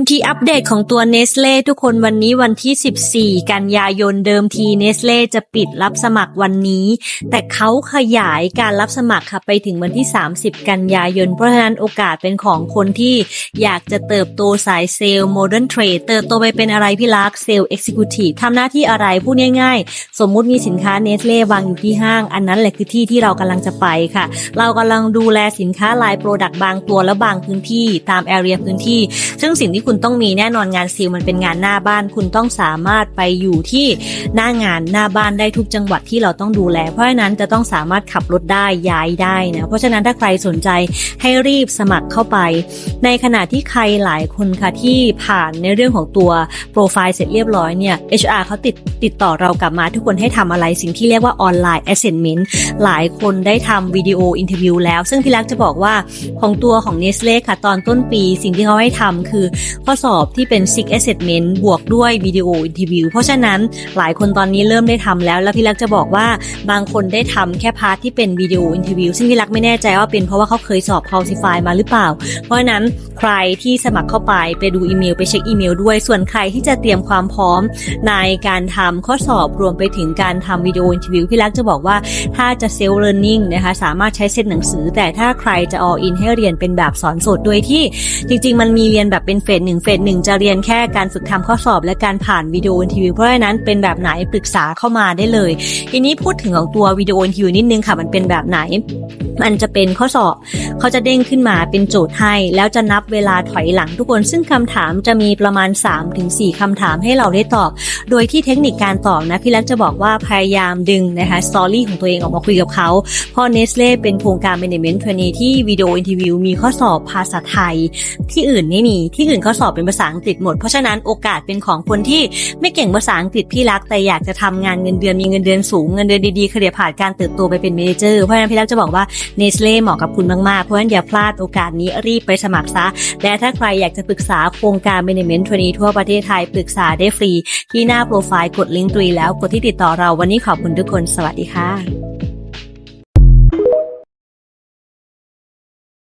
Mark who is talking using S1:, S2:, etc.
S1: MT อัปเดตของตัว Nestle ทุกคนวันนี้วันที่ 14 กันยายนเดิมที Nestle จะปิดรับสมัครวันนี้ แต่เขาขยายการรับสมัครค่ะไปถึงวันที่ 30 กันยายน เพราะฉะนั้นโอกาสเป็นของคนที่อยากจะเติบโตสายเซลล์ Modern Trade เติบโตไปเป็นอะไรพี่ลักเซลล์ Executive ทำหน้าที่อะไรพูดง่ายๆ สมมุติมีสินค้า Nestle วางอยู่ที่ห้าง อันนั้นแหละคือที่ที่เรากำลังจะไปค่ะ เรากำลังดูแลสินค้าลายโปรดักต์บางตัวและบางพื้นที่ตาม area พื้นที่ ซึ่งสิ่งที่คุณต้องมีแน่นอนงานซีลมันเป็นงานหน้าบ้าน คุณต้องสามารถไปอยู่ที่หน้างานหน้าบ้านได้ทุกจังหวัดที่เราต้องดูแล เพราะฉะนั้นจะต้องสามารถขับรถได้ย้ายได้นะเพราะฉะนั้นถ้าใครสนใจให้รีบสมัครเข้าไป ในขณะที่ใครหลายคนค่ะที่ผ่านในเรื่องของตัวโปรไฟล์เสร็จเรียบร้อยเนี่ย HR เขาติดติดต่อเรากลับมาทุกคนให้ทำอะไรสิ่งที่เรียกว่าออนไลน์ assessment หลายคนได้ทำวิดีโออินเทอร์วิวแล้ว ซึ่งพี่ลักษณ์จะบอกว่าของตัวของ Nestle ค่ะ ตอนต้นปีสิ่งที่เขาให้ทำคือข้อสอบที่เป็น Six Assessment บวกด้วยวิดีโออินทอร์วิวเพราะฉะนั้นหลายคนตอนนี้เริ่มได้ทำแล้ว แล้วพี่ลักษจะบอกว่าบางคนได้ทำแค่พาร์ทที่เป็นวิดีโออินทอร์วิวซึ่งพี่ลักษไม่แน่ใจว่าเป็นเพราะว่าเขาเคยสอบ Qualify มาหรือเปล่า เพราะฉะนั้นใครที่สมัครเข้าไปไปดูอีเมลไปเช็คอีเมลด้วย ส่วนใครที่จะเตรียมความพร้อมในการทำข้อสอบรวมไปถึงการทำวิดีโออินทอร์วิวพี่ลักษจะบอกว่าถ้าจะเซลล์เรียนรู้นะคะสามารถใช้เซตหนังสือ แต่ถ้าใครจะ all in ให้เรียนเป็นแบบสอนสดโดยที่จริง ๆ มันมีเรียนแบบเป็นเฟสหนึ่งเฟสหนึ่งจะเรียนแค่การฝึกทำข้อสอบและการผ่านวิดีโออินทอร์วิวเพราะฉะนั้นเป็นแบบไหนปรึกษาเข้ามาได้เลย ทีนี้พูดถึงของตัววิดีโออินทอร์วิวนิดนึงค่ะมันเป็นแบบไหนมันจะเป็นข้อสอบ เขาจะเด้งขึ้นมาเป็นโจทย์ให้ แล้วจะนับเวลาถอยหลังทุกคน ซึ่งคำถามจะมีประมาณ 3-4คำถามให้เราได้ตอบ โดยที่เทคนิคการตอบนะพี่ลักจะบอกว่าพยายามดึงนะคะสตอรี่ของตัวเองออกมาคุยกับเขาเพราะเนสเล่เป็นโครงการ Management Trainee ที่วิดีโออินทอร์วิวมีข้อสอบภาษาไทย ที่อื่นไม่มีที่อื่นเข้อสอบเป็นภาษาอังกฤษหมด เพราะฉะนั้นโอกาสเป็นของคนที่ไม่เก่งภาษาอังกฤษพี่รักแต่อยากจะทำงานเงินเดือนมีเงินเดือนสูงเงินเดือนดีๆเคลียร์ผ่านการเติบโตไปเป็นเมเนเจอร์เพราะฉะนั้นพี่รักจะบอกว่าเนสเล่เหมาะกับคุณมากๆเพราะฉะนั้นอย่าพลาดโอกาสนี้รีบไปสมัครซะและถ้าใครอยากจะปรึกษาโครงการ Management Trainee ทั่วประเทศไทยปรึกษาได้ฟรี ที่หน้าโปรไฟล์กดลิงก์ตรีแล้วกดที่ติดต่อเราวันนี้ขอบคุณทุกคน สวัสดีค่ะ